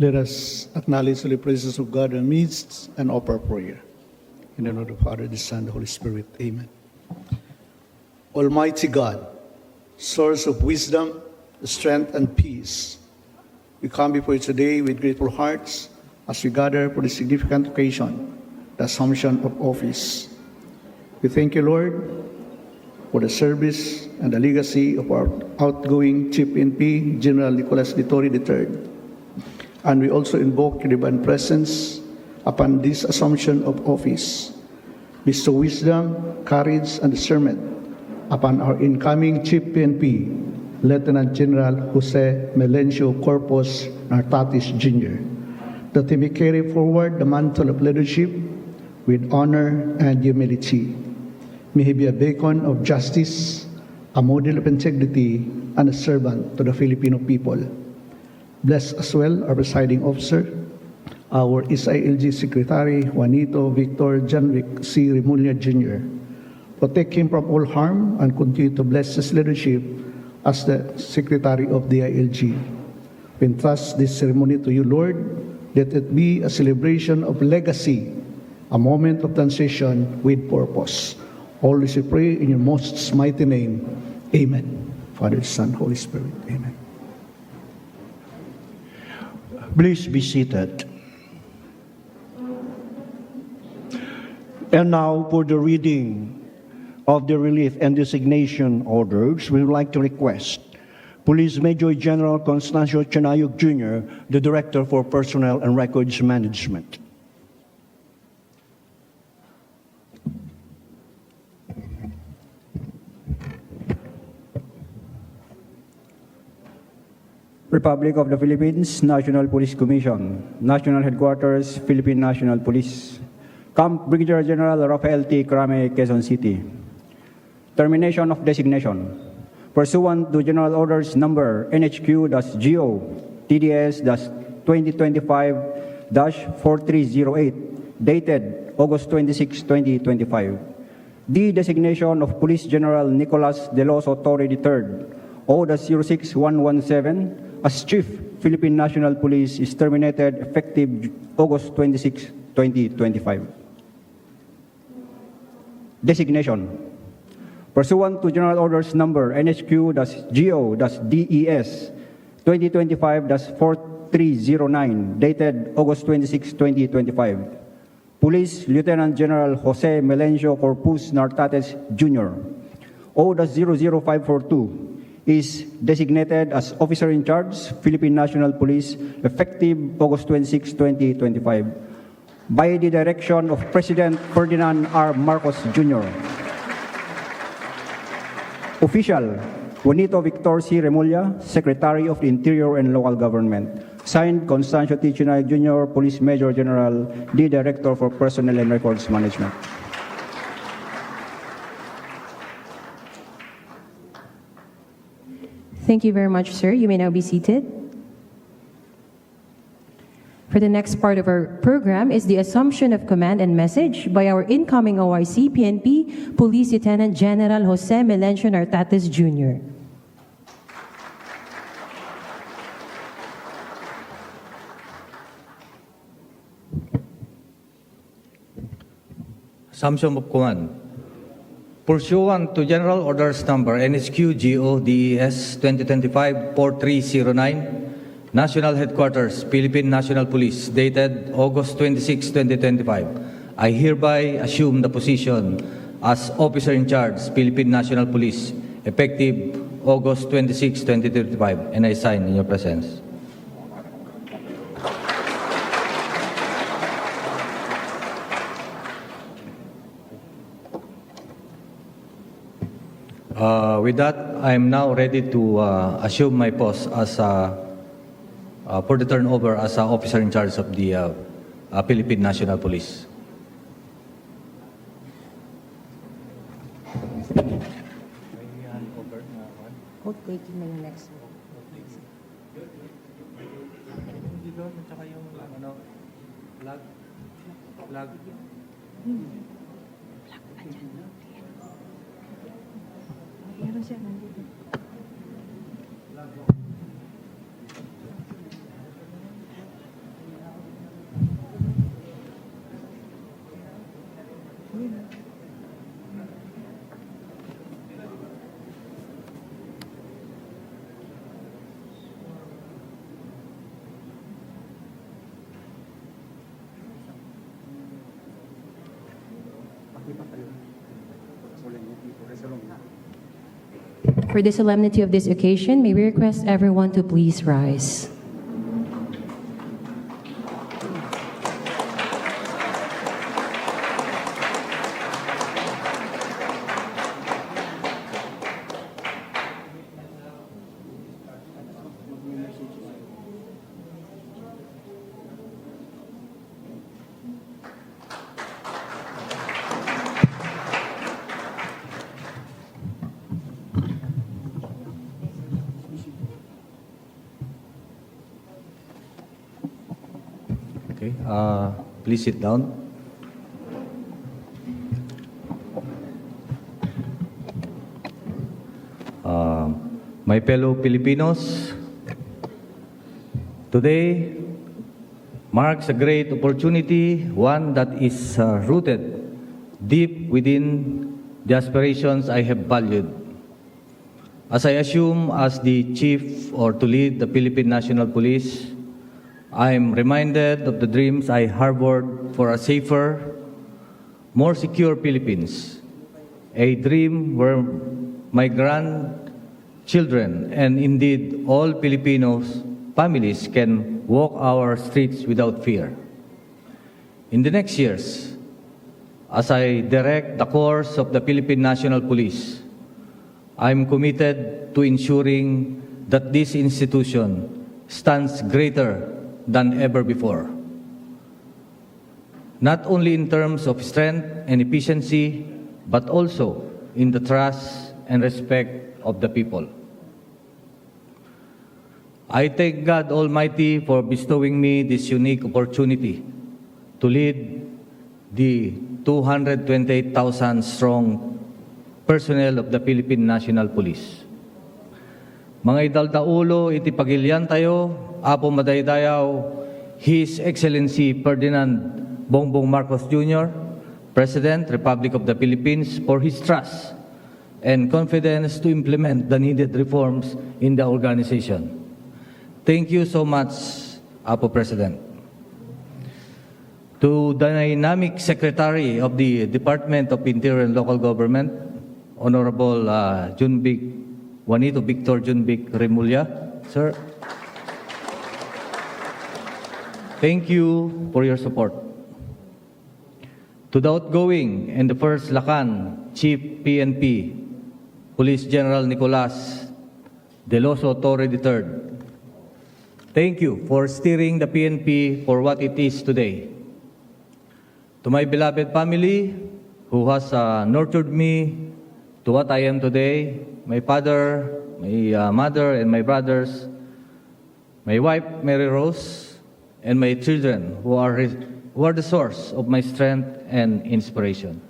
Let us acknowledge the presence of God in our midst and offer prayer. In the name of the Father, the Son, the Holy Spirit. Amen. Almighty God, source of wisdom, strength, and peace, we come before you today with grateful hearts as we gather for the significant occasion, the assumption of office. We thank you, Lord, for the service and the legacy of our outgoing Chief NP, General Nicolas Dittori III. And we also invoke your divine presence upon this assumption of office. Bestow wisdom, courage, and discernment upon our incoming Chief PNP, Lieutenant General Jose Melencio Corpus Nartatis Jr., that he may carry forward the mantle of leadership with honor and humility. May he be a beacon of justice, a model of integrity, and a servant to the Filipino people. Bless as well our presiding officer, our SILG Secretary Juanito Victor Janvic C. Remulla Jr. Protect him from all harm and continue to bless his leadership as the Secretary of the ILG. We entrust this ceremony to you, Lord. Let it be a celebration of legacy, a moment of transition with purpose. Always we pray in your most mighty name. Amen. Father, Son, Holy Spirit. Amen. Please be seated. And now for the reading of the relief and designation orders, we would like to request Police Major General Constancio Chanayog Jr., the Director for Personnel and Records Management. Republic of the Philippines, National Police Commission, National Headquarters, Philippine National Police, Camp Brigadier General Rafael T. Crame, Quezon City. Termination of designation. Pursuant to General Orders Number NHQ-GO TDS-2025-4308, dated August 26, 2025. The designation of Police General Nicolas Deloso Torre III, O-06117, as Chief Philippine National Police is terminated effective August 26, 2025. Designation. Pursuant to General Orders Number NHQ-GO-DES 2025-4309, dated August 26, 2025. Police Lieutenant General Jose Melencio Corpus Nartates Jr. O-00542 is designated as Officer in Charge, Philippine National Police, effective August 26, 2025, by the direction of President Ferdinand R. Marcos Jr. Official, Juanito Victor C. Remulla, Secretary of the Interior and Local Government. Signed, Constancio T. Chinay Jr., Police Major General, the Director for Personnel and Records Management. Thank you very much, sir. You may now be seated. For the next part of our program is the assumption of command and message by our incoming OIC PNP Police Lieutenant General Jose Melencio Nartates Jr. Assumption of Command. Pursuant to General Orders Number NSQ-GO-DES 2025-4309, National Headquarters, Philippine National Police, dated August 26, 2025, I hereby assume the position as Officer in Charge, Philippine National Police, effective August 26, 2025, and I sign in your presence. Uh, with that, I am now ready to uh, assume my post as uh, uh, for the turnover as uh, officer in charge of the uh, uh, Philippine National Police. 现在这个。For the solemnity of this occasion, may we request everyone to please rise. Okay, uh, please sit down. Uh, my fellow Filipinos, today marks a great opportunity, one that is uh, rooted deep within the aspirations I have valued. As I assume as the chief or to lead the Philippine National Police, I am reminded of the dreams I harbored for a safer, more secure Philippines. A dream where my grandchildren and indeed all Filipinos families can walk our streets without fear. In the next years, as I direct the course of the Philippine National Police, I'm committed to ensuring that this institution stands greater than ever before. Not only in terms of strength and efficiency, but also in the trust and respect of the people. I thank God Almighty for bestowing me this unique opportunity to lead the 228,000 strong personnel of the Philippine National Police. Mga idaldaulo, iti pagilyan tayo, Apo Madaydayaw, His Excellency Ferdinand Bongbong Marcos Jr., President, Republic of the Philippines, for his trust and confidence to implement the needed reforms in the organization. Thank you so much, Apo President. To the dynamic Secretary of the Department of Interior and Local Government, Honorable uh, Junbic Juanito Victor Junbic Remulla, sir. Thank you for your support. To the outgoing and the first Lacan Chief PNP, Police General Nicolas Deloso Torre III. Thank you for steering the PNP for what it is today. To my beloved family who has uh, nurtured me to what I am today, my father, my uh, mother, and my brothers, my wife, Mary Rose, and my children who are, who are the source of my strength and inspiration.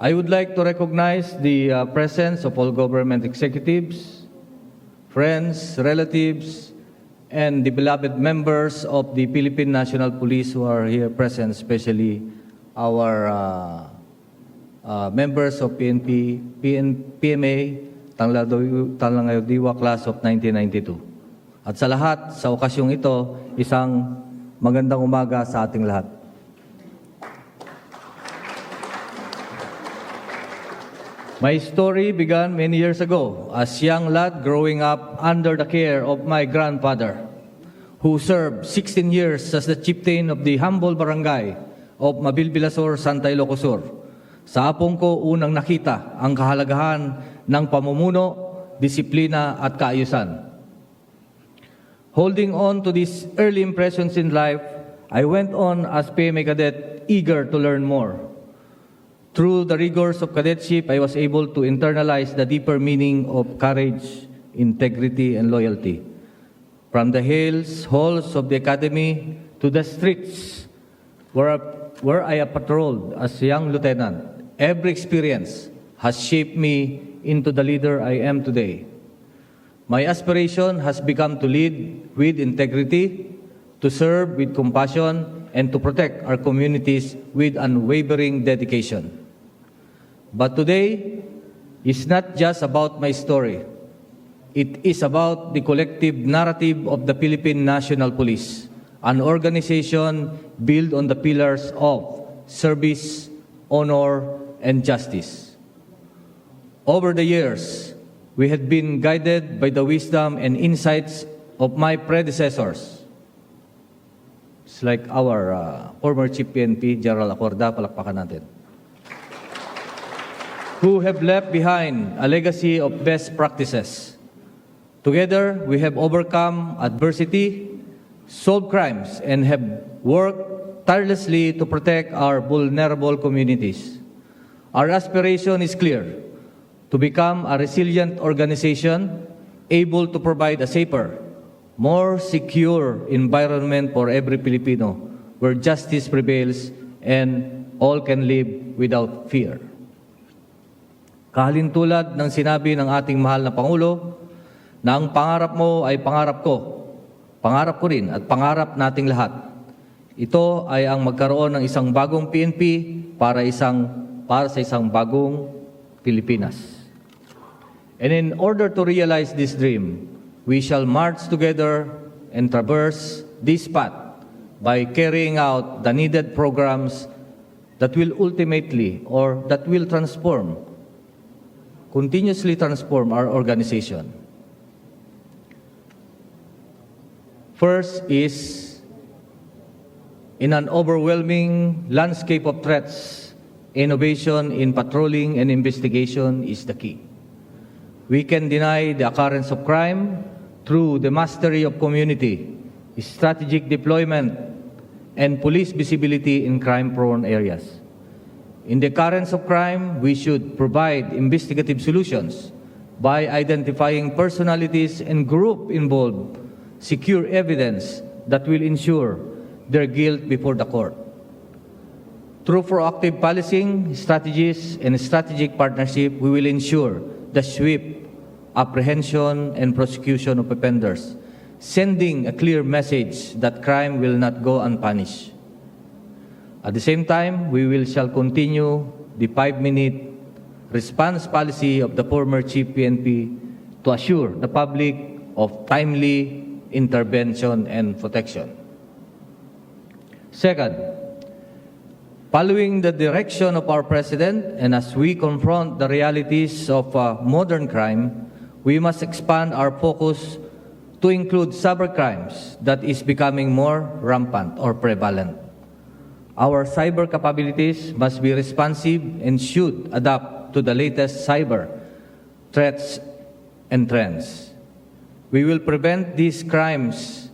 I would like to recognize the uh, presence of all government executives, friends, relatives, and the beloved members of the Philippine National Police who are here present, especially our uh, uh, members of PNP, PN, PMA, Talangayodiwa Class of 1992. At sa lahat, sa okasyong ito, isang magandang umaga sa ating lahat. My story began many years ago as young lad growing up under the care of my grandfather, who served 16 years as the chieftain of the humble barangay of Mabilbilasor, Santa Ilocos Sur. Sa apong ko unang nakita ang kahalagahan ng pamumuno, disiplina at kaayusan. Holding on to these early impressions in life, I went on as PMA cadet eager to learn more. Through the rigors of cadetship, I was able to internalize the deeper meaning of courage, integrity, and loyalty. From the hills, halls of the academy to the streets where, where I patrolled as a young lieutenant, every experience has shaped me into the leader I am today. My aspiration has become to lead with integrity, to serve with compassion, and to protect our communities with unwavering dedication. But today is not just about my story. It is about the collective narrative of the Philippine National Police, an organization built on the pillars of service, honor, and justice. Over the years, we had been guided by the wisdom and insights of my predecessors. It's like our uh, former Chief PNP, General Acorda, palakpakan natin. Who have left behind a legacy of best practices. Together, we have overcome adversity, solved crimes, and have worked tirelessly to protect our vulnerable communities. Our aspiration is clear to become a resilient organization able to provide a safer, more secure environment for every Filipino where justice prevails and all can live without fear. Kahalintulad ng sinabi ng ating mahal na Pangulo, na ang pangarap mo ay pangarap ko, pangarap ko rin at pangarap nating lahat. Ito ay ang magkaroon ng isang bagong PNP para isang para sa isang bagong Pilipinas. And in order to realize this dream, we shall march together and traverse this path by carrying out the needed programs that will ultimately or that will transform, continuously transform our organization. First is in an overwhelming landscape of threats, innovation in patrolling and investigation is the key. We can deny the occurrence of crime through the mastery of community, strategic deployment, and police visibility in crime-prone areas. In the occurrence of crime, we should provide investigative solutions by identifying personalities and group involved, secure evidence that will ensure their guilt before the court. Through proactive policing, strategies, and strategic partnership, we will ensure the swift apprehension and prosecution of offenders, sending a clear message that crime will not go unpunished. At the same time, we will shall continue the five-minute response policy of the former Chief PNP to assure the public of timely intervention and protection. Second, following the direction of our President and as we confront the realities of uh, modern crime, we must expand our focus to include cybercrimes that is becoming more rampant or prevalent. Our cyber capabilities must be responsive and should adapt to the latest cyber threats and trends. We will prevent these crimes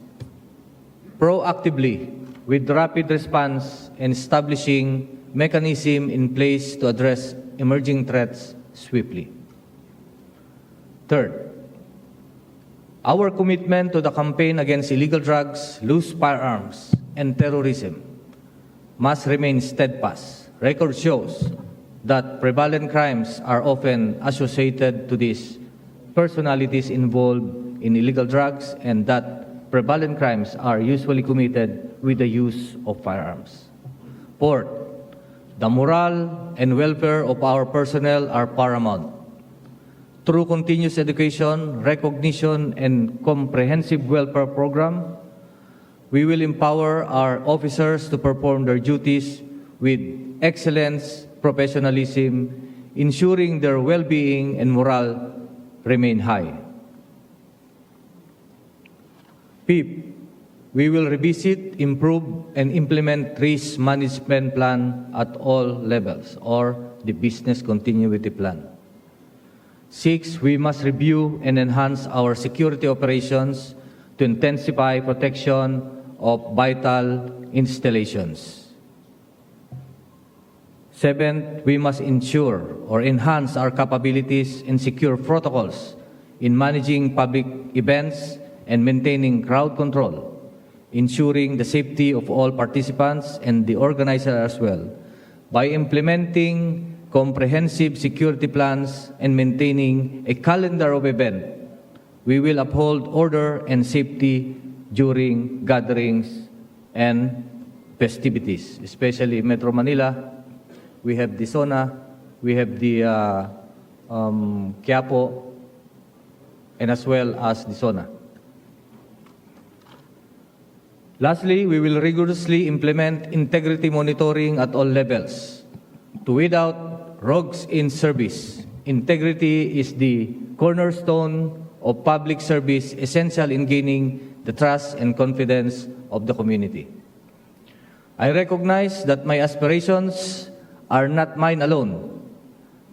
proactively with rapid response and establishing mechanism in place to address emerging threats swiftly. Third, our commitment to the campaign against illegal drugs, loose firearms, and terrorism must remain steadfast. Record shows that prevalent crimes are often associated to these personalities involved in illegal drugs and that prevalent crimes are usually committed with the use of firearms. The moral and welfare of our personnel are paramount. Through continuous education, recognition, and comprehensive welfare program, we will empower our officers to perform their duties with excellence, professionalism, ensuring their well-being and morale remain high. Fifth, we will revisit, improve, and implement risk management plan at all levels or the business continuity plan. Six, we must review and enhance our security operations to intensify protection of vital installations. Seventh, we must ensure or enhance our capabilities and secure protocols in managing public events and maintaining crowd control, ensuring the safety of all participants and the organizer as well, by implementing comprehensive security plans and maintaining a calendar of events we will uphold order and safety during gatherings and festivities, especially in Metro Manila. We have the SONA, we have the uh, um, Quiapo, and as well as the SONA. Lastly, we will rigorously implement integrity monitoring at all levels to weed out rogues in service integrity is the cornerstone of public service essential in gaining the trust and confidence of the community. I recognize that my aspirations are not mine alone,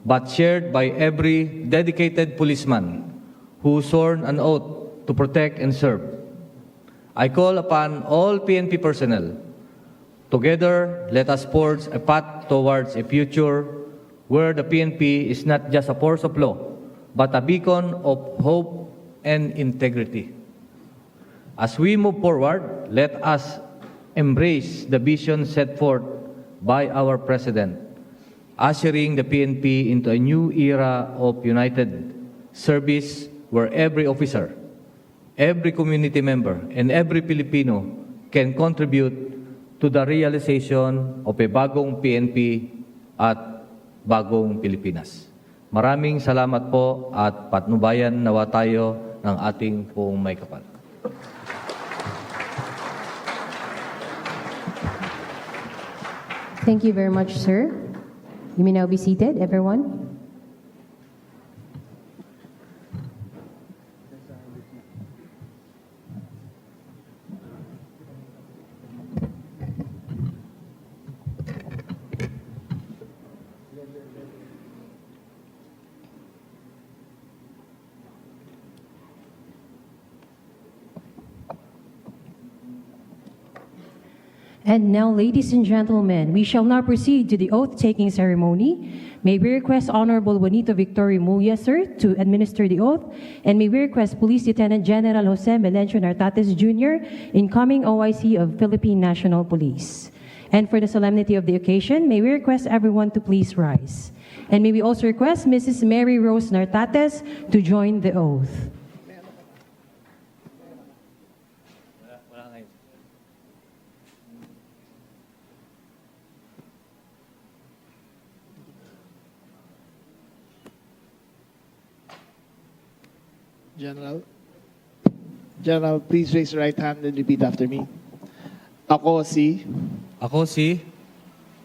but shared by every dedicated policeman who sworn an oath to protect and serve. I call upon all PNP personnel. Together, let us forge a path towards a future where the PNP is not just a force of law, but a beacon of hope and integrity. As we move forward, let us embrace the vision set forth by our President, ushering the PNP into a new era of united service where every officer, every community member, and every Filipino can contribute to the realization of a bagong PNP at bagong Pilipinas. Maraming salamat po at patnubayan nawa tayo ng ating pong may kapal. Thank you very much, sir. You may now be seated, everyone. And now, ladies and gentlemen, we shall now proceed to the oath-taking ceremony. May we request Honorable Juanito Victorio Muya, sir, to administer the oath, and may we request Police Lieutenant General Jose Melencio Nartates Jr., incoming OIC of Philippine National Police. And for the solemnity of the occasion, may we request everyone to please rise. And may we also request Mrs. Mary Rose Nartates to join the oath. General. General, please raise your right hand and repeat after me. Ako si Ako si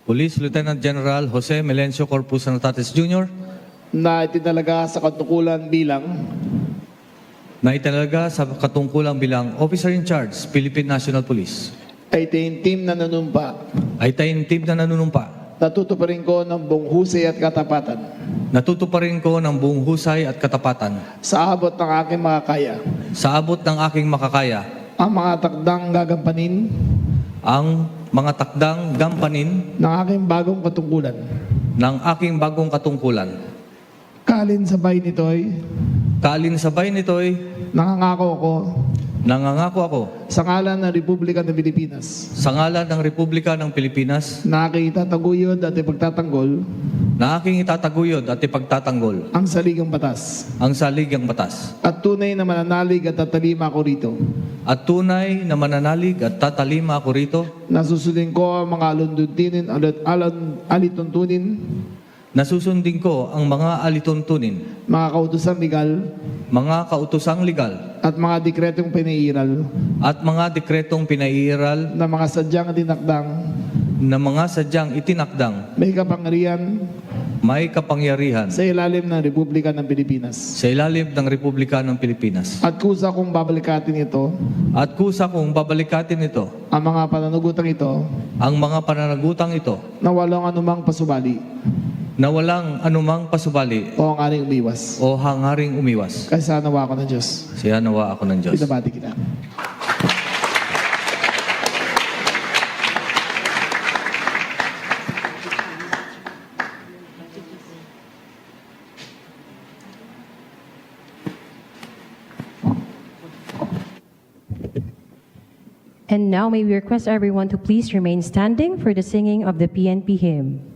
Police Lieutenant General Jose Melencio Corpus Natates Jr. na itinalaga sa katungkulan bilang na itinalaga sa katungkulang bilang Officer in Charge, Philippine National Police. ay team na nanumpa. Ay taintim na nanunumpa. Natutuparin ko ng buong husay at katapatan Natutuparin ko ng buong husay at katapatan. Sa abot ng aking makakaya. sa abot ng aking makakaya. Ang mga takdang gagampanin. Ang mga takdang gampanin. Ng aking bagong katungkulan. ng aking bagong katungkulan. Kalin sabay nito'y. Kaalinsabay nito'y. Nangangako ko nangangako ako. Sa ngalan ng Republika ng Pilipinas. Sa ngalan ng Republika ng Pilipinas. Na aking itataguyod at ipagtatanggol. Na aking itataguyod at ipagtatanggol. Ang saligang batas. Ang saligang batas. At tunay na mananalig at tatalima ko rito. At tunay na mananalig at tatalima ako rito. Na susundin ko ang mga alundutinin alit, alon, alituntunin, Nasusundin ko ang mga alituntunin, mga kautusan legal mga kautosang legal at mga dekretong pinairal. at mga dekretong pinairal na mga sadyang dinakdang na mga sadyang itinakdang. May kapangyarihan may kapangyarihan sa ilalim ng Republika ng Pilipinas. sa ilalim ng Republika ng Pilipinas. At kusa kong babalikatin ito, At kusa kong babalikatin ito, ang mga pananugutang ito, ang mga pananagutang ito, na walang anumang pasubali na walang anumang pasubali o ang aning umiwas. o hangaring umiwas. Kaysa nawa ako ng Diyos. Siya nawa ako ng Diyos. Pinabati kita. And now may we request everyone to please remain standing for the singing of the PNP hymn.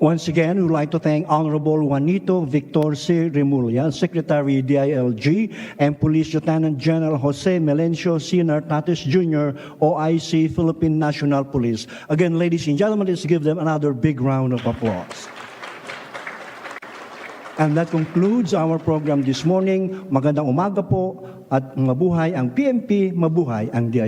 Once again, we would like to thank Honorable Juanito Victor C. Remulla, Secretary DILG, and Police Lieutenant General Jose Melencio C. Nartates Jr., OIC, Philippine National Police. Again, ladies and gentlemen, let's give them another big round of applause. And that concludes our program this morning. Magandang umaga po at mabuhay ang PMP, mabuhay ang DILG.